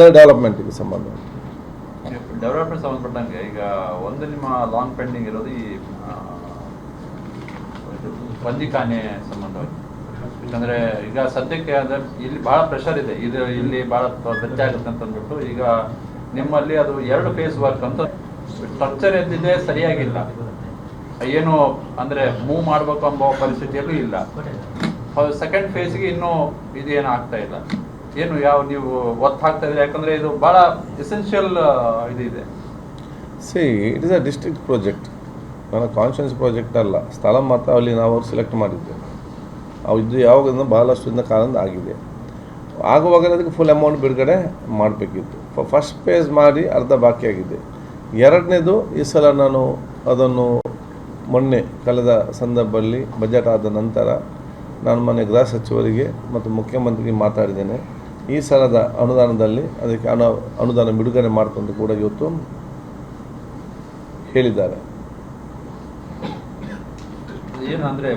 ಡೆವಲಪ್ಮೆಂಟ್ಗೆ ಸಂಬಂಧ. ಡೆವಲಪ್ಮೆಂಟ್ ಸಂಬಂಧಪಟ್ಟಂಗೆ ಈಗ ಒಂದು ನಿಮ್ಮ ಲಾಂಗ್ ಪೆಂಡಿಂಗ್ ಇರೋದು ಈ ಪಂಜಿಖಾನೆ ಸಂಬಂಧ ಪಂಜಿಕಾನೆ ಸಂಬಂಧವಾಗಿ ಯಾಕಂದ್ರೆ ಈಗ ಸದ್ಯಕ್ಕೆ ಅದ್ರ ಇಲ್ಲಿ ಬಹಳ ಪ್ರೆಷರ್ ಇದೆ. ಇದು ಇಲ್ಲಿ ಬಹಳ ವೆಚ್ಚ ಆಗುತ್ತೆ ಅಂತ ಅಂದ್ಬಿಟ್ಟು ಈಗ ನಿಮ್ಮಲ್ಲಿ ಅದು ಎರಡು ಫೇಸ್ ವರ್ಕ್ ಅಂತ ಸ್ಟ್ರಕ್ಚರ್ ಎದ್ದಿದೆ ಸರಿಯಾಗಿಲ್ಲ. ಏನು ಅಂದ್ರೆ ಮೂವ್ ಮಾಡ್ಬೇಕು ಅಂಬ ಪರಿಸ್ಥಿತಿಯಲ್ಲೂ ಇಲ್ಲ. ಸೆಕೆಂಡ್ ಫೇಸ್ಗೆ ಇನ್ನೂ ಇದೇನು ಆಗ್ತಾ ಇಲ್ಲ. ಏನು ಯಾವ ನೀವು ಒತ್ತು ಹಾಕ್ತಾ ಇದ್ರೆ ಯಾಕಂದ್ರೆ ಇದು ಬಹಳ ಎಸೆನ್ಷಿಯಲ್ ಇದು ಇದೆ see it is a district project ನನ್ನ ಕಾನ್ಫಿಡೆನ್ಸ್ ಪ್ರಾಜೆಕ್ಟ್ ಅಲ್ಲ. ಸ್ಥಳ ಮಾತ್ರ ಅಲ್ಲಿ ನಾವು ಸೆಲೆಕ್ಟ್ ಮಾಡಿದ್ದೆ. ಅವು ಇದು ಯಾವಾಗ ದಿನ ಕಾಲದಿಂದ ಆಗಿದೆ. ಆಗುವಾಗ ಅದಕ್ಕೆ ಫುಲ್ ಅಮೌಂಟ್ ಬಿಡುಗಡೆ ಮಾಡಬೇಕಿತ್ತು. ಫಸ್ಟ್ ಫೇಸ್ ಮಾಡಿ ಅರ್ಧ ಬಾಕಿ ಆಗಿದೆ. ಎರಡನೇದು ಈ ಸಲ ನಾನು ಅದನ್ನು ಮೊನ್ನೆ ಕಳೆದ ಸಂದರ್ಭದಲ್ಲಿ ಬಜೆಟ್ ಆದ ನಂತರ ನಾನು ಮೊನ್ನೆ ಗೃಹ ಸಚಿವರಿಗೆ ಮತ್ತು ಮುಖ್ಯಮಂತ್ರಿಗೆ ಮಾತಾಡಿದ್ದೇನೆ. ಈ ಸಲದ ಅನುದಾನದಲ್ಲಿ ಅದಕ್ಕೆ ಅನು ಅನುದಾನ ಬಿಡುಗಡೆ ಮಾಡ್ತಂದು ಕೂಡ ಇವತ್ತು ಹೇಳಿದ್ದಾರೆ. ಏನು ಅಂದ್ರೆ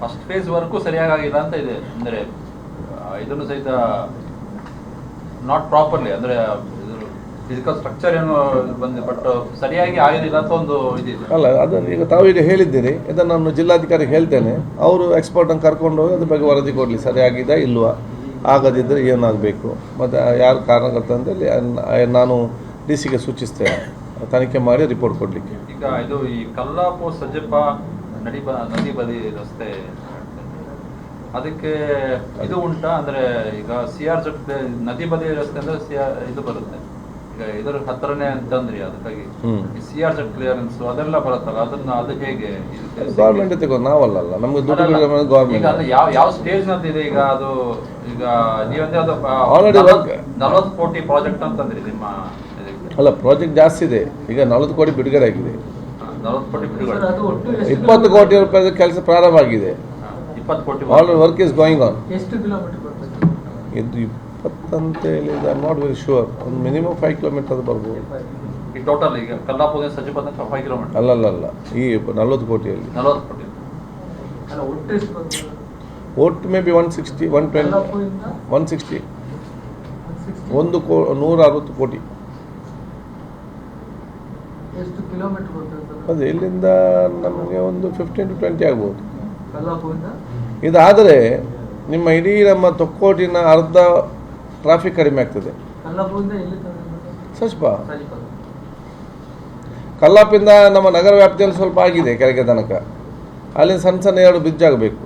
ಫಸ್ಟ್ ಫೇಸ್ ವರ್ಕು ಸರಿಯಾಗಿಲ್ಲ ಅಂತ ಇದೆ. ಅಂದ್ರೆ ಇದನ್ನು ಸಹಿತ ನಾಟ್ ಪ್ರಾಪರ್ಲಿ ಅಂದ್ರೆ ಫಿಸಿಕಲ್ ಸ್ಟ್ರಕ್ಚರ್ ಏನು ಬಂದು ಬಟ್ ಸರಿಯಾಗಿ ಆಗಿಲ್ಲ ಅಂತ ಒಂದು ಇದಿದೆ ಅಲ್ಲ ಅದನ್ನು ಈಗ ತಾವು ಈಗ ಹೇಳಿದ್ದೀರಿ. ಇದನ್ನು ನಾನು ಜಿಲ್ಲಾಧಿಕಾರಿಗೆ ಹೇಳ್ತೇನೆ. ಅವರು ಎಕ್ಸ್ಪರ್ಟ್ ಅನ್ನು ಕರ್ಕೊಂಡು ಹೋಗಿ ಅದ್ರ ಬಗ್ಗೆ ವರದಿ ಕೊಡಲಿ ಸರಿಯಾಗಿದೆ ಇಲ್ವಾ? ಆಗದಿದ್ದರೆ ಏನಾಗಬೇಕು? ಮತ್ತು ಯಾರು ಕಾರಣಕರ್ತ ಅಂತೇಳಿ ನಾನು ಡಿ ಸಿಗೆ ಸೂಚಿಸ್ತೇನೆ. ತನಿಖೆ ಮಾಡಿ ರಿಪೋರ್ಟ್ ಕೊಡಲಿಕ್ಕೆ. ಈಗ ಇದು ಈ ಕಲ್ಲಾಪು ಸಜ್ಜಪ್ಪ ನಡಿ ಬ ನದಿ ಬದಿ ರಸ್ತೆ ಅದಕ್ಕೆ ಇದು ಉಂಟಾ? ಅಂದರೆ ಈಗ ಸಿ ಆರ್ ಜೊತೆ ನದಿ ಬದಿ ರಸ್ತೆ ಅಂದರೆ ಸಿ ಇದು ಬರುತ್ತೆ. ಈಗ ಇದರ ಹತ್ರನೇ ಅಂತಂದ್ರಿ ಅದಕ್ಕಾಗಿ ಹ್ಮ್. ಸಿ ಆರ್ ಜೆಡ್ ಕ್ಲಿಯರೆನ್ಸ್ ಅದೆಲ್ಲ ಬರುತ್ತಲ್ಲ ಅದನ್ನ ಅದು ಹೇಗೆ ಗೌರ್ಮೆಂಟ್ ತಗೋ ನಾವಲ್ಲ ನಮ್ಗೆ ದುಡ್ಡು ಗೌರ್ಮೆಂಟ್ ಯಾವ ಯಾವ ಸ್ಟೇಜ್ನಲ್ಲಿ ಇದೆ ಈಗ ಅದು ಈಗ ನೀವಂದ್ರೆ ಅದು ಆಲ್ರೆಡಿ ನಲವತ್ತು ಕೋಟಿ ಪ್ರಾಜೆಕ್ಟ್ ಅಂತಂದ್ರಿ ನಿಮ್ಮ ಅಲ್ಲ ಪ್ರಾಜೆಕ್ಟ್ ಜಾಸ್ತಿ ಇದೆ. ಈಗ ನಲವತ್ತು ಕೋಟಿ ಬಿಡುಗಡೆ ಆಗಿದೆ. ಇಪ್ಪತ್ತು ಕೋಟಿ ರೂಪಾಯಿ ಕೆಲಸ ಪ್ರಾರಂಭ ಆಗಿದೆ. ಇಪ್ಪತ್ತು ಕೋಟಿ already work is going on ಎಷ್ಟು ಕಿಲೋಮೀಟರ್ ಇದು ಇಪ್ಪತ್ತಂತ ಹೇಳಿದ್ರೆ ಐ ನಾಟ್ ವೆರಿ ಶ್ಯೂರ್ ಒಂದು ಮಿನಿಮಮ್ ಫೈವ್ ಕಿಲೋಮೀಟರ್ ಅದು ಬರ್ಬೋದು. ಈ ಟೋಟಲ್ ಈಗ ಕಲ್ಲಾಪುರ ಸಚಿವ ಫೈವ್ ಕಿಲೋಮೀಟರ್ ಅಲ್ಲಲ್ಲ ಈ ನಲ್ವತ್ತು ಕೋಟಿಯಲ್ಲಿ. ನಲವತ್ತು ಕೋಟಿ. ಅಲ್ಲ ಒಟ್ಟು maybe one sixty one twenty one sixty 160 ಒಂದು ಕೋ ನೂರ ಅರವತ್ತು ಕೋಟಿ? ಅದೇ ಇಲ್ಲಿಂದ ನಮಗೆ ಒಂದು ಫಿಫ್ಟೀನ್ ಟು ಟ್ವೆಂಟಿ ಆಗ್ಬೋದು. ಇದಾದರೆ ನಿಮ್ಮ ಇಡೀ ನಮ್ಮ ತೊಕ್ಕೋಟಿನ ಅರ್ಧ ಟ್ರಾಫಿಕ್ ಕಡಿಮೆ ಆಗ್ತದೆ. ಸರಿಪದ. ಕಲ್ಲಾಪಿಂದ ನಮ್ಮ ನಗರ ವ್ಯಾಪ್ತಿಯಲ್ಲಿ ಸ್ವಲ್ಪ ಆಗಿದೆ ಕೆಳಗೆ ತನಕ. ಅಲ್ಲಿ ಸಣ್ಣ ಸಣ್ಣ ಎರಡು ಬ್ರಿಡ್ಜ್ ಆಗಬೇಕು.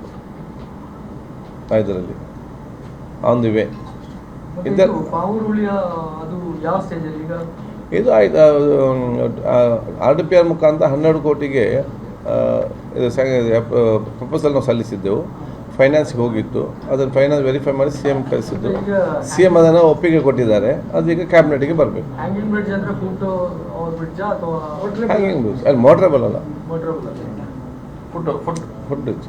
ಇದರಲ್ಲಿ. ಆನ್ ದಿ ವೇ ಇದು ಆಯ್ತು ಆರ್ ಡಿ ಪಿ ಆರ್ ಮುಖಾಂತರ ಹನ್ನೆರಡು ಕೋಟಿಗೆ ಇದು ಪ್ರಪೋಸಲ್ ನಾವು ಸಲ್ಲಿಸಿದ್ದೆವು. ಫೈನಾನ್ಸ್ಗೆ ಹೋಗಿತ್ತು. ಅದನ್ನು ಫೈನಾನ್ಸ್ ವೆರಿಫೈ ಮಾಡಿ ಸಿ ಎಂ ಕಳಿಸಿದ್ದು. ಸಿ ಎಂ ಅದನ್ನು ಒಪ್ಪಿಗೆ ಕೊಟ್ಟಿದ್ದಾರೆ. ಅದು ಈಗ ಕ್ಯಾಬಿನೆಟ್ಗೆ ಬರಬೇಕು. ಹ್ಯಾಂಗಿಂಗ್ ಬ್ರಿಡ್ಜ್ ಅಲ್ಲಿ ಮೋಟ್ರೇಬಲ್ ಅಲ್ಲ. ಮೋಟ್ರಬಲ್ ಫುಡ್ ಬ್ರಿಡ್ಜ್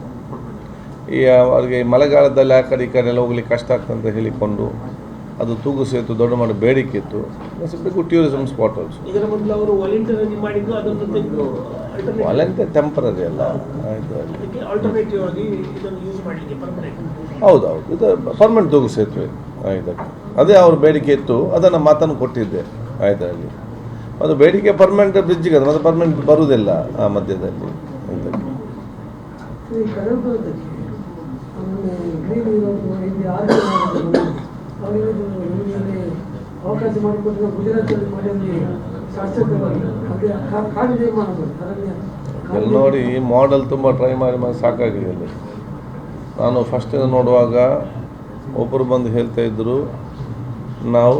ಈ ಅವ್ರಿಗೆ ಮಳೆಗಾಲದಲ್ಲಿ ಆ ಕಡೆ ಈ ಕಡೆ ಎಲ್ಲ ಹೋಗ್ಲಿಕ್ಕೆ ಕಷ್ಟ ಅಂತ ಹೇಳಿಕೊಂಡು ಅದು ತೂಗು ಸೇತು ದೊಡ್ಡ ಮಾಡೋ ಬೇಡಿಕೆ ಇತ್ತು. Big tourism spot also volunteer ಅಲ್ಲಂತೆ temporary ಅಲ್ಲ ಹೌದು ಅದಕ್ಕೆ ಆಲ್ಟರ್ನೇಟಿವ್ ಆಗಿ ಇದನ್ನು ಯೂಸ್ ಮಾಡಲಿಕ್ಕೆ ಪರ್ಮನೆಂಟ್ ಹೌದೌದು. ಇದು ಪರ್ಮನೆಂಟ್ ತೂಗು ಸೇತುವೆ. ಇದಕ್ಕೆ ಅದೇ ಅವ್ರ ಬೇಡಿಕೆ ಇತ್ತು ಅದನ್ನು ಮಾತನ್ನು ಕೊಟ್ಟಿದ್ದೆ. ಆಯ್ತಲ್ಲಿ ಅದು ಬೇಡಿಕೆ ಪರ್ಮನೆಂಟ್ ಬ್ರಿಡ್ಜಿಗೆ ಅದು ಮತ್ತೆ ಪರ್ಮನೆಂಟ್ ಬರುವುದಿಲ್ಲ ಆ ಮಧ್ಯದಲ್ಲಿ. ಅವಕಾಶ ಮಾಡಿಕೊಟ್ಟಿರೋ ಗುಜರಾತಲ್ಲಿ ಮಾಡಿ ಇಲ್ಲಿ ನೋಡಿ ಮಾಡೆಲ್ ತುಂಬ ಟ್ರೈ ಮಾಡಿ ಮಾಡಿ ಸಾಕಾಗಿದೆ ಅಲ್ಲಿ ನಾನು ಫಸ್ಟಿಂದ ನೋಡುವಾಗ ಒಬ್ಬರು ಬಂದು ಹೇಳ್ತಾ ಇದ್ದರು ನಾವು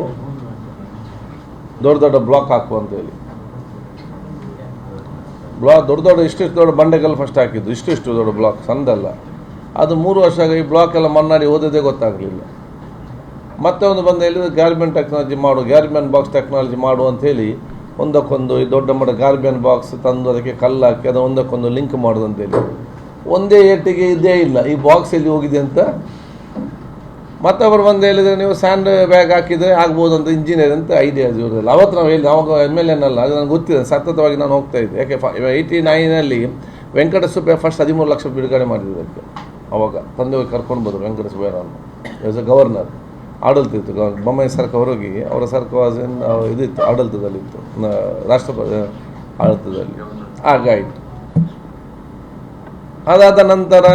ದೊಡ್ಡ ದೊಡ್ಡ ಬ್ಲಾಕ್ ಹಾಕುವ ಅಂತೇಳಿ ಬ್ಲಾಕ್ ದೊಡ್ಡ ದೊಡ್ಡ ಇಷ್ಟಿಷ್ಟು ದೊಡ್ಡ ಬಂಡೆಗೆಲ್ಲ ಫಸ್ಟ್ ಹಾಕಿದ್ದು ಇಷ್ಟಿಷ್ಟು ದೊಡ್ಡ ಬ್ಲಾಕ್ ಸಂದಲ್ಲ. ಅದು ಮೂರು ವರ್ಷ ಆಗ ಈ ಬ್ಲಾಕ್ ಎಲ್ಲ ಮಣ್ಣಾಡಿ ಓದೋದೇ ಗೊತ್ತಾಗಲಿಲ್ಲ. ಮತ್ತೆ ಒಂದು ಬಂದು ಹೇಳಿದ್ರು ಗ್ಯಾರ್ಮೆಂಟ್ ಟೆಕ್ನಾಲಜಿ ಮಾಡು ಗ್ಯಾರ್ಮೆಂಟ್ ಬಾಕ್ಸ್ ಟೆಕ್ನಾಲಜಿ ಮಾಡು ಅಂತ ಹೇಳಿ ಒಂದಕ್ಕೊಂದು ಈ ದೊಡ್ಡ ಮಟ್ಟ ಗಾರ್ಬಿಯನ್ ಬಾಕ್ಸ್ ತಂದು ಅದಕ್ಕೆ ಕಲ್ಲು ಅದನ್ನು ಒಂದಕ್ಕೊಂದು ಲಿಂಕ್ ಮಾಡೋದು ಅಂತೇಳಿ ಒಂದೇ ಏಟಿಗೆ ಇದೇ ಇಲ್ಲ. ಈ ಬಾಕ್ಸ್ ಎಲ್ಲಿ ಹೋಗಿದೆ ಅಂತ ಮತ್ತೊಬ್ಬರು ಬಂದು ಹೇಳಿದರೆ ನೀವು ಸ್ಯಾಂಡ್ ಬ್ಯಾಗ್ ಹಾಕಿದರೆ ಆಗ್ಬೋದು ಅಂತ ಇಂಜಿನಿಯರ್ ಅಂತ ಐಡಿಯಾಸ್ ಇರೋದಿಲ್ಲ ಅವತ್ತು ನಾವು ಹೇಳಿ ಅವಾಗ ಎಂ ಎಲ್ ಎನಲ್ಲ ಅದು ನನಗೆ ಗೊತ್ತಿದೆ, ಸತತವಾಗಿ ನಾನು ಹೋಗ್ತಾ ಇದ್ದೆ. ಯಾಕೆ ಏಯ್ಟಿ ನೈನಲ್ಲಿ ವೆಂಕಟಸುಬ್ಬಯ್ಯ ಫಸ್ಟ್ ಹದಿಮೂರು ಲಕ್ಷ ಬಿಡುಗಡೆ ಮಾಡಿದ್ದಕ್ಕೆ ಅವಾಗ ತಂದೆ ಹೋಗಿ ಕರ್ಕೊಂಡು ಬಂದರು ವೆಂಕಟಸುಬ್ಬಯ್ಯನನ್ನು ಎಸ್ ಎ ಗವರ್ನರ್ ಆಡಳಿತ ಇತ್ತು ಗ- ಬೊಮ್ಮಾಯಿ ಸರ್ಕಾರ ಹೊರಗೆ ಅವರ ಸರ್ಕಾರ ಇದಿತ್ತು ಆಡಳಿತದಲ್ಲಿತ್ತು ರಾಷ್ಟ್ರಪತಿ ಆಡಳಿತದಲ್ಲಿ. ಹಾಗಾಯಿತು ಅದಾದ ನಂತರ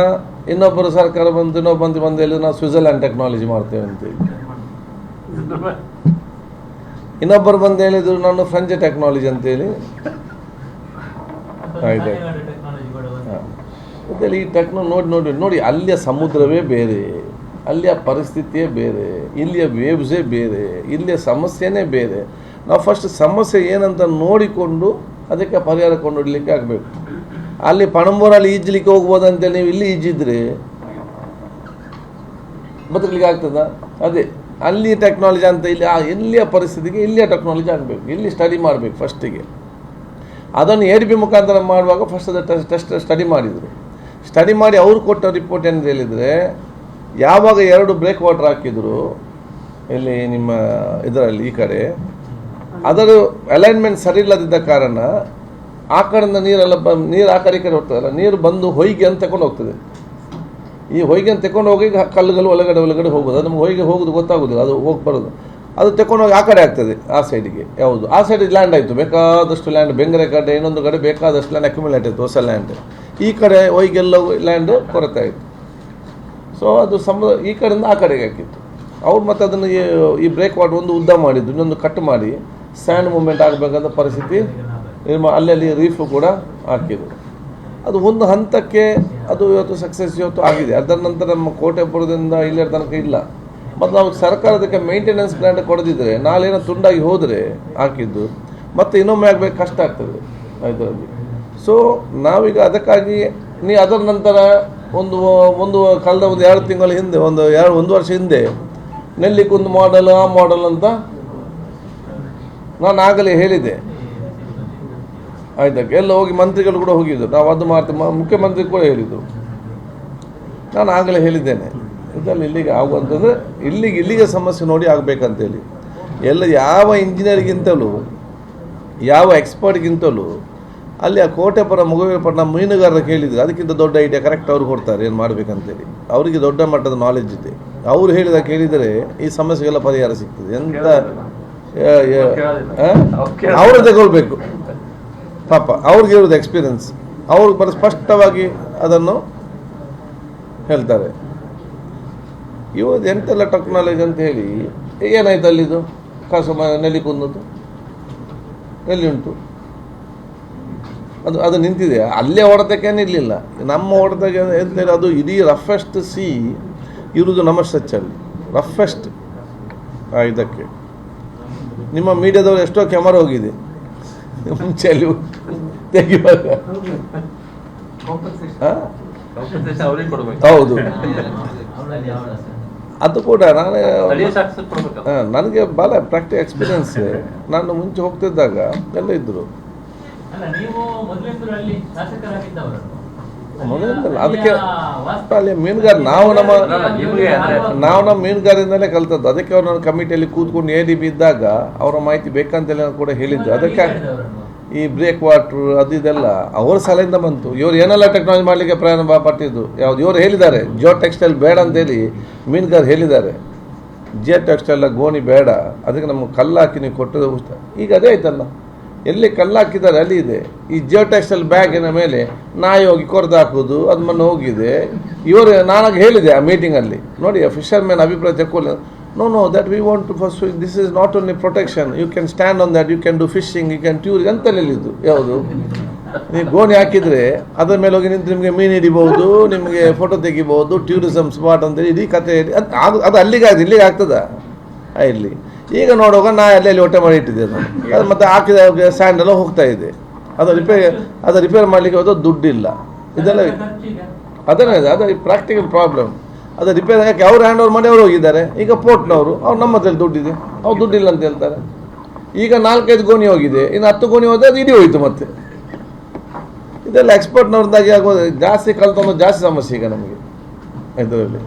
ಇನ್ನೊಬ್ಬರು ಸರ್ಕಾರ ಬಂತು ಇನ್ನೊಬ್ಬಂದು ಬಂದು ಹೇಳಿ ನಾವು ಸ್ವಿಟ್ಜರ್ಲ್ಯಾಂಡ್ ಟೆಕ್ನಾಲಜಿ ಮಾಡ್ತೇವೆ ಅಂತ ಇನ್ನೊಬ್ಬರು ಬಂದು ಹೇಳಿದ್ರು ನಾನು ಫ್ರೆಂಚ್ ಟೆಕ್ನಾಲಜಿ ಅಂತೇಳಿ ಆಯ್ತು ಹಾ. ಅಂತೇಳಿ ಈ ಟೆಕ್ನೋ ನೋಡಿ ನೋಡಿ ನೋಡಿ ಅಲ್ಲಿಯ ಸಮುದ್ರವೇ ಬೇರೆ. ಅಲ್ಲಿಯ ಪರಿಸ್ಥಿತಿಯೇ ಬೇರೆ, ಇಲ್ಲಿಯ ವೇವ್ಸೇ ಬೇರೆ, ಇಲ್ಲಿಯ ಸಮಸ್ಯೆನೇ ಬೇರೆ. ನಾವು ಫಸ್ಟ್ ಸಮಸ್ಯೆ ಏನಂತ ನೋಡಿಕೊಂಡು ಅದಕ್ಕೆ ಪರಿಹಾರ ಕೊಂಡೊಡ್ಲಿಕ್ಕೆ ಆಗಬೇಕು. ಅಲ್ಲಿ ಪಣಂಬೂರಲ್ಲಿ ಈಜ್ಲಿಕ್ಕೆ ಹೋಗ್ಬೋದಂತೇಳಿ ನೀವು ಇಲ್ಲಿ ಈಜಿದ್ರೆ ಬದುಕಲಿಕ್ಕೆ ಆಗ್ತದ? ಅದೇ, ಅಲ್ಲಿ ಟೆಕ್ನಾಲಜಿ ಅಂತ ಇಲ್ಲಿ, ಆ ಇಲ್ಲಿಯ ಪರಿಸ್ಥಿತಿಗೆ ಇಲ್ಲಿಯ ಟೆಕ್ನಾಲಜಿ ಆಗಬೇಕು. ಇಲ್ಲಿ ಸ್ಟಡಿ ಮಾಡಬೇಕು ಫಸ್ಟಿಗೆ ಅದನ್ನು ಎ ಡಿ ಬಿ ಮುಖಾಂತರ ಮಾಡುವಾಗ ಫಸ್ಟ್ ಅದು ಟೆಸ್ಟ್ ಸ್ಟಡಿ ಮಾಡಿದರು. ಸ್ಟಡಿ ಮಾಡಿ ಅವರು ಕೊಟ್ಟ ರಿಪೋರ್ಟ್ ಏನು ಹೇಳಿದರೆ ಯಾವಾಗ ಎರಡು ಬ್ರೇಕ್ ವಾಟರ್ ಹಾಕಿದ್ರು, ಇಲ್ಲಿ ನಿಮ್ಮ ಇದರಲ್ಲಿ ಈ ಕಡೆ, ಅದರ ಅಲೈನ್ಮೆಂಟ್ ಸರಿ ಇಲ್ಲದಿದ್ದ ಕಾರಣ, ಆ ಕಡೆಯಿಂದ ನೀರೆಲ್ಲ ಬ, ನೀರು ಆ ಕಡೆ ಈ ಕಡೆ ಹೋಗ್ತದಲ್ಲ, ನೀರು ಬಂದು ಹೊಯ್ಗೆ ಅಂತ ತಗೊಂಡು ಹೋಗ್ತದೆ. ಈ ಹೊಯ್ಗೆ ತಗೊಂಡು ಹೋಗಿ ಕಲ್ಲುಗಳು ಒಳಗಡೆ ಒಳಗಡೆ ಹೋಗೋದು. ಅದು ನಮ್ಗೆ ಹೊಯ್ಗೆ ಹೋಗೋದು ಗೊತ್ತಾಗೋದಿಲ್ಲ, ಅದು ಹೋಗಿ ಬರೋದು. ಅದು ತಗೊಂಡು ಹೋಗಿ ಆ ಕಡೆ ಆಗ್ತದೆ, ಆ ಸೈಡಿಗೆ ಯಾವುದು. ಆ ಸೈಡ್ ಲ್ಯಾಂಡ್ ಆಯಿತು, ಬೇಕಾದಷ್ಟು ಲ್ಯಾಂಡ್ ಬೆಂಗರೆ ಕಡೆ, ಇನ್ನೊಂದು ಕಡೆ ಬೇಕಾದಷ್ಟು ಲ್ಯಾಂಡ್ ಅಕ್ಯುಮಿಲೇಟ್ ಆಯಿತು, ಹೊಸ ಲ್ಯಾಂಡ್ ಈ ಕಡೆ ಹೊಯ್ಗೆಲ್ಲ ಲ್ಯಾಂಡ್ ಕೊರತೆ ಆಯಿತು. ಸೊ ಅದು ಸಮ ಈ ಕಡೆಯಿಂದ ಆ ಕಡೆಗೆ ಹಾಕಿತ್ತು ಅವ್ರು ಮತ್ತೆ ಅದನ್ನು ಈ- ಬ್ರೇಕ್ ವಾಟರ್ ಒಂದು ಉದ್ದ ಮಾಡಿದ್ದು, ಇನ್ನೊಂದು ಕಟ್ ಮಾಡಿ ಸ್ಯಾಂಡ್ ಮೂಮೆಂಟ್ ಆಗಬೇಕಂತ ಪರಿಸ್ಥಿತಿ ಅಲ್ಲಲ್ಲಿ ರೀಫು ಕೂಡ ಹಾಕಿದ್ರು. ಅದು ಒಂದು ಹಂತಕ್ಕೆ ಅದು ಇವತ್ತು ಸಕ್ಸಸ್ ಇವತ್ತು ಆಗಿದೆ. ಅದರ ನಂತರ ನಮ್ಮ ಕೋಟೆಪುರದಿಂದ ಇಲ್ಲಿಯ ತನಕ ಇಲ್ಲ. ಮತ್ತು ನಾವು ಸರ್ಕಾರದಕ್ಕೆ ಮೇಂಟೆನೆನ್ಸ್ ಪ್ಲಾನ್ ಕೊಡದಿದ್ದರೆ ನಾಳೆನೋ ತುಂಡಾಗಿ ಹೋದರೆ ಹಾಕಿದ್ದು, ಮತ್ತೆ ಇನ್ನೊಮ್ಮೆ ಆಗಬೇಕು, ಕಷ್ಟ ಆಗ್ತದೆ ಇದರಲ್ಲಿ. ಸೊ ನಾವೀಗ ಅದಕ್ಕಾಗಿ, ನೀ ಅದರ ನಂತರ ಒಂದು ಒಂದು ಕಳೆದ ಒಂದು ಎರಡು ತಿಂಗಳ ಹಿಂದೆ, ಒಂದು ಎರಡು, ಒಂದು ವರ್ಷ ಹಿಂದೆ ನೆಲ್ಲಿಗೊಂದು ಮಾಡೆಲ್ ಆ ಮಾಡೆಲ್ ಅಂತ ನಾನು ಆಗಲೇ ಹೇಳಿದೆ ಆಯ್ತಾ ಎಲ್ಲ ಹೋಗಿ ಮಂತ್ರಿಗಳು ಕೂಡ ಹೋಗಿದ್ದು ನಾವು ಅದು ಮಾಡ್ತೀವಿ ಮುಖ್ಯಮಂತ್ರಿ ಕೂಡ ಹೇಳಿದ್ದು ನಾನು ಆಗಲೇ ಹೇಳಿದ್ದೇನೆ. ಇದರಲ್ಲಿ ಇಲ್ಲಿಗೆ ಆಗುವಂತಂದ್ರೆ ಇಲ್ಲಿಗೆ ಇಲ್ಲಿಗೆ ಸಮಸ್ಯೆ ನೋಡಿ ಆಗಬೇಕಂತೇಳಿ. ಎಲ್ಲ ಯಾವ ಇಂಜಿನಿಯರ್ಗಿಂತಲೂ ಯಾವ ಎಕ್ಸ್ಪರ್ಟ್ಗಿಂತಲೂ ಅಲ್ಲಿ ಆ ಕೋಟೆಪುರ ಮುಗುವೇಪಟ್ಟ ಮೀನುಗಾರರ ಕೇಳಿದ್ರು. ಅದಕ್ಕಿಂತ ದೊಡ್ಡ ಐಡಿಯಾ ಕರೆಕ್ಟ್ ಅವ್ರು ಕೊಡ್ತಾರೆ ಏನು ಮಾಡಬೇಕಂತೇಳಿ. ಅವರಿಗೆ ದೊಡ್ಡ ಮಟ್ಟದ ನಾಲೆಜ್ ಇದೆ. ಅವರು ಹೇಳಿದ ಕೇಳಿದರೆ ಈ ಸಮಸ್ಯೆಗೆಲ್ಲ ಪರಿಹಾರ ಸಿಗ್ತದೆ. ಎಂತ ಅವರು ತಗೊಳ್ಬೇಕು. ಪಾಪ ಅವ್ರಿಗೆ ಇರೋದು ಎಕ್ಸ್ಪೀರಿಯನ್ಸ್ ಅವ್ರಿಗೆ ಬರ ಸ್ಪಷ್ಟವಾಗಿ ಅದನ್ನು ಹೇಳ್ತಾರೆ. ಇವತ್ತು ಎಂತೆಲ್ಲ ಟೆಕ್ನಾಲಜಿ ಅಂತ ಹೇಳಿ ಏನಾಯ್ತು ಅಲ್ಲಿದು? ಕಾಸು ನೆಲ್ಲಿ ಕುಂದದ್ದು. ಎಲ್ಲಿ ಉಂಟು. ಅದು ಅದು ನಿಂತಿದೆ ಅಲ್ಲೇ ಹೊಡೆತಕ್ಕೇನು ಇರಲಿಲ್ಲ. ನಮ್ಮ ಹೊಡೆತಕ್ಕೆ ಅಂತೇಳಿ ಅದು ಇಡೀ ರಫೆಸ್ಟ್ ಸಿ ಇರುವುದು ನಮ್ಮ ಸ್ಟ್ರೆಚ್ಚಲ್ಲಿ ರಫೆಸ್ಟ್ ಇದಕ್ಕೆ. ನಿಮ್ಮ ಮೀಡಿಯಾದವರು ಎಷ್ಟೋ ಕ್ಯಾಮರಾ ಹೋಗಿದೆ. ಮುಂಚೆ ಅಲ್ಲಿ ತೆಗಿವಾಗ. ಹೌದು. ಅದು ಕೂಡ ನಾನು ನನಗೆ ಭಾಳ ಪ್ರಾಕ್ಟಿಕ್ ಎಕ್ಸ್ಪೀರಿಯನ್ಸ್. ನಾನು ಮುಂಚೆ ಹೋಗ್ತಿದ್ದಾಗ ಎಲ್ಲ ಇದ್ದರು ಅದಕ್ಕೆ ಅಲ್ಲಿ ಮೀನುಗಾರ ನಾವು ನಮ್ಮ ನಾವು ನಮ್ಮ ಮೀನುಗಾರಿಂದಲೇ ಕಲ್ತದ್ದು. ಅದಕ್ಕೆ ಅವ್ರು ನನ್ನ ಕಮಿಟಿಯಲ್ಲಿ ಕೂತ್ಕೊಂಡು ಏರಿ ಬಿದ್ದಾಗ ಅವರ ಮಾಹಿತಿ ಬೇಕಂತೆಲ್ಲ ಕೂಡ ಹೇಳಿದ್ದು ಅದಕ್ಕೆ ಈ ಬ್ರೇಕ್ ವಾಟ್ರ್ ಅದು ಇದೆಲ್ಲ ಅವ್ರ ಸಲಹೆಯಿಂದ ಬಂತು. ಇವ್ರು ಏನೆಲ್ಲ ಟೆಕ್ನಾಲಜಿ ಮಾಡಲಿಕ್ಕೆ ಪ್ರಯಾಣ ಬ- ಪಟ್ಟಿದ್ದು? ಯಾವ್ದು? ಇವರು ಹೇಳಿದ್ದಾರೆ ಜಿಯೋ ಟೆಕ್ಸ್ಟೈಲ್ ಬೇಡ ಅಂತೇಳಿ ಮೀನುಗಾರ ಹೇಳಿದ್ದಾರೆ. ಜಿಯೋ ಟೆಕ್ಸ್ಟೈಲ್ ಗೋಣಿ ಬೇಡ. ಅದಕ್ಕೆ ನಮ್ಗೆ ಕಲ್ಲು ಹಾಕಿ ನೀವು ಕೊಟ್ಟದ್ದು. ಈಗ ಅದೇ ಆಯ್ತಲ್ಲ. ಎಲ್ಲಿ ಕಲ್ಲಾಕಿದ್ದಾರೆ ಅಲ್ಲಿ ಇದೆ. ಈ ಜಿಯೋ ಟೆಕ್ಸ್ಟೈಲ್ ಬ್ಯಾಗಿನ ಮೇಲೆ ನಾಯಿ ಹೋಗಿ ಕೊರೆದು ಹಾಕೋದು ಅದು ಮೊನ್ನೆ ಹೋಗಿದೆ. ಇವರು ನಾನಾಗ ಹೇಳಿದೆ ಆ ಮೀಟಿಂಗಲ್ಲಿ ನೋಡಿ ಫಿಶರ್ ಮ್ಯಾನ್ ಅಭಿಪ್ರಾಯ ತಗೊಳ್ಳಿ no no that we want to first this is not only protection you can stand on that you can do fishing you can tour ಅಂತ ಹೇಳಿದ್ದು ಯಾವುದು? ನೀವು ಗೋಣಿ ಹಾಕಿದರೆ ಅದರ ಮೇಲೆ ಹೋಗಿ ನಿಂತು ನಿಮಗೆ ಮೀನು ಹಿಡಿಬಹುದು, ನಿಮಗೆ ಫೋಟೋ ತೆಗಿಬಹುದು ಟೂರಿಸಮ್ ಸ್ಪಾಟ್ ಅಂತೇಳಿ ಇಡೀ ಕತೆ ಅದು ಅಲ್ಲಿಗೆ ಇಲ್ಲಿಗೆ ಆಗ್ತದ? ಇಲ್ಲಿ. ಈಗ ನೋಡುವಾಗ ನಾ ಇಲ್ಲಿ ಹೊಟ್ಟೆ ಮಾಡಿ ಇಟ್ಟಿದ್ದೆ ನಾನು ಅದು ಮತ್ತೆ ಹಾಕಿದ ಸ್ಯಾಂಡ್ ಎಲ್ಲ ಹೋಗ್ತಾ ಇದೆ. ಅದು ರಿಪೇರ್ ಅದು ರಿಪೇರ್ ಮಾಡಲಿಕ್ಕೆ ಹೋದ ದುಡ್ಡಿಲ್ಲ. ಇದೆಲ್ಲ ಅದನ್ನೇ ಇದೆ. ಅದು ಪ್ರಾಕ್ಟಿಕಲ್ ಪ್ರಾಬ್ಲಮ್ ಅದು ರಿಪೇರ್ ಯಾಕೆ ಅವ್ರು ಹ್ಯಾಂಡ್ ಓವರ್ ಮಾಡಿ ಅವ್ರು ಹೋಗಿದ್ದಾರೆ. ಈಗ ಪೋರ್ಟ್ನವರು ಅವ್ರು ನಮ್ಮ ಹತ್ರ ದುಡ್ಡಿದೆ. ಅವ್ರು ದುಡ್ಡಿಲ್ಲ ಅಂತ ಹೇಳ್ತಾರೆ. ಈಗ ನಾಲ್ಕೈದು ಗೋಣಿ ಹೋಗಿದೆ. ಇನ್ನು ಹತ್ತು ಗೋಣಿ ಹೋದ್ರೆ ಅದು ಇಡೀ ಹೋಯ್ತು ಮತ್ತೆ. ಇದೆಲ್ಲ ಎಕ್ಸ್ಪರ್ಟ್ನವ್ರದ್ದಾಗಿ ಆಗೋದು ಜಾಸ್ತಿ ಕಲ್ತೊಂದು ಜಾಸ್ತಿ ಸಮಸ್ಯೆ ಈಗ ನಮಗೆ. ಇದರಲ್ಲಿ.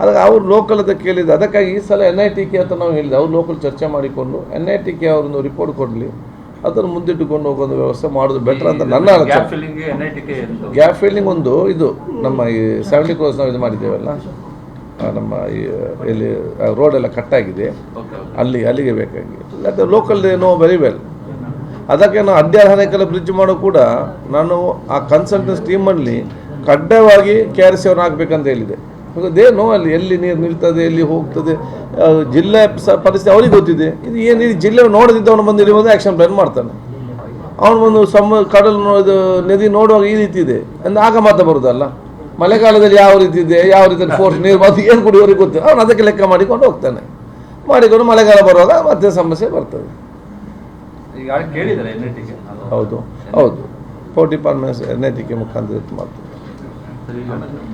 ಅದಕ್ಕೆ ಅವ್ರು ಲೋಕಲ್ ಅಂತ ಕೇಳಿದ್ದು. ಅದಕ್ಕಾಗಿ ಈ ಸಲ ಎನ್ ಐ ಟಿ ಕೆ ಅಂತ ನಾವು ಹೇಳಿದೆ ಅವ್ರು ಲೋಕಲ್ ಚರ್ಚೆ ಮಾಡಿಕೊಂಡು ಎನ್ ಐ ಟಿ ಕೆ ಅವ್ರನ್ನು ರಿಪೋರ್ಟ್ ಕೊಡಲಿ. ಅದನ್ನು ಮುಂದಿಟ್ಟುಕೊಂಡು ಹೋಗೋದು ವ್ಯವಸ್ಥೆ ಮಾಡೋದು ಬೆಟರ್ ಅಂತ ನನ್ನ ಗ್ಯಾಪ್ ಫಿಲ್ಲಿಂಗ್ ಒಂದು ಇದು ನಮ್ಮ ಈ ಸೆವೆಂಟಿ ಕ್ರೋಸ್ ನಾವು ಇದು ಮಾಡಿದ್ದೇವಲ್ಲ? ನಮ್ಮ ಈ ರೋಡ್ ರೋಡೆಲ್ಲ ಕಟ್ಟಾಗಿದೆ ಅಲ್ಲಿ ಅಲ್ಲಿಗೆ ಬೇಕಾಗಿ. ಯಾಕಂದರೆ ಲೋಕಲ್ ನೋ ವೆರಿ ವೆಲ್ ಅದಕ್ಕೆ ನಾವು ಅಡ್ಯಾರ್ ಬ್ರಿಡ್ಜ್ ಮಾಡೋ ಕೂಡ ನಾನು ಆ ಕನ್ಸಲ್ಟೆನ್ಸ್ ಟೀಮಲ್ಲಿ ಕಡ್ಡಾಯವಾಗಿ ಕೆ ಆರ್ ಸಿ ಅವ್ರನ್ನ ಹಾಕ್ಬೇಕಂತ ಹೇಳಿದೆ. ದೇ ನೋ ಅಲ್ಲಿ ಎಲ್ಲಿ ನೀರು ನಿಲ್ತದೆ ಎಲ್ಲಿ ಹೋಗ್ತದೆ ಜಿಲ್ಲೆ ಪರಿಸ್ಥಿತಿ ಅವ್ರಿಗೆ ಗೊತ್ತಿದೆ. ಇದು ಏನು ಇದು ಜಿಲ್ಲೆ ನೋಡದಿದ್ದವನು ಬಂದು ಇಲ್ಲಿ ಬಂದು ಆ್ಯಕ್ಷನ್ ಪ್ಲಾನ್ ಮಾಡ್ತಾನೆ. ಅವನು ಬಂದು ಸಮ ಕಡಲು ಇದು ನದಿ ನೋಡುವಾಗ ಈ ರೀತಿ ಇದೆ. ಅಂದರೆ ಆಗ ಮಾತ್ರ ಬರುದಲ್ಲ. ಮಳೆಗಾಲದಲ್ಲಿ ಯಾವ ರೀತಿ ಇದೆ ಯಾವ ರೀತಿ ಫೋರ್ಸ್ ನೀರು ಬಂದು ಏನು ಕುಡಿಯೋರಿಗೆ ಗೊತ್ತು ಅವನು ಅದಕ್ಕೆ ಲೆಕ್ಕ ಮಾಡಿಕೊಂಡು ಹೋಗ್ತಾನೆ. ಮಾಡಿಕೊಂಡು ಮಳೆಗಾಲ ಬರುವಾಗ ಮತ್ತೆ ಸಮಸ್ಯೆ ಬರ್ತದೆ. ಹೌದು ಹೌದು. Forty per N I T K ಮುಖಾಂತರ ಮಾಡ್ತೀವಿ ಮಾಡ್ತಾರೆ